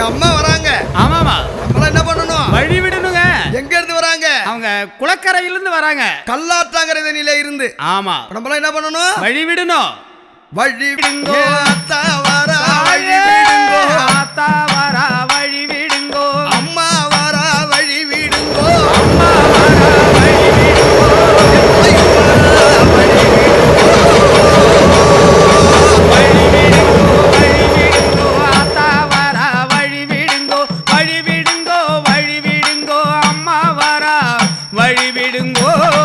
அம்மா வராங்க. ஆமாமா நம்மளாம் என்ன பண்ணணும்? வழி விடணுங்க. எங்க இருந்து வராங்க? அவங்க குளக்கரையிலிருந்து வராங்க. கல்லாத்தாங்கரை தண்ணியில இருந்து. ஆமா. நம்மளாம் என்ன பண்ணணும்? வழி விடணும். வழி விடுங்கோ oh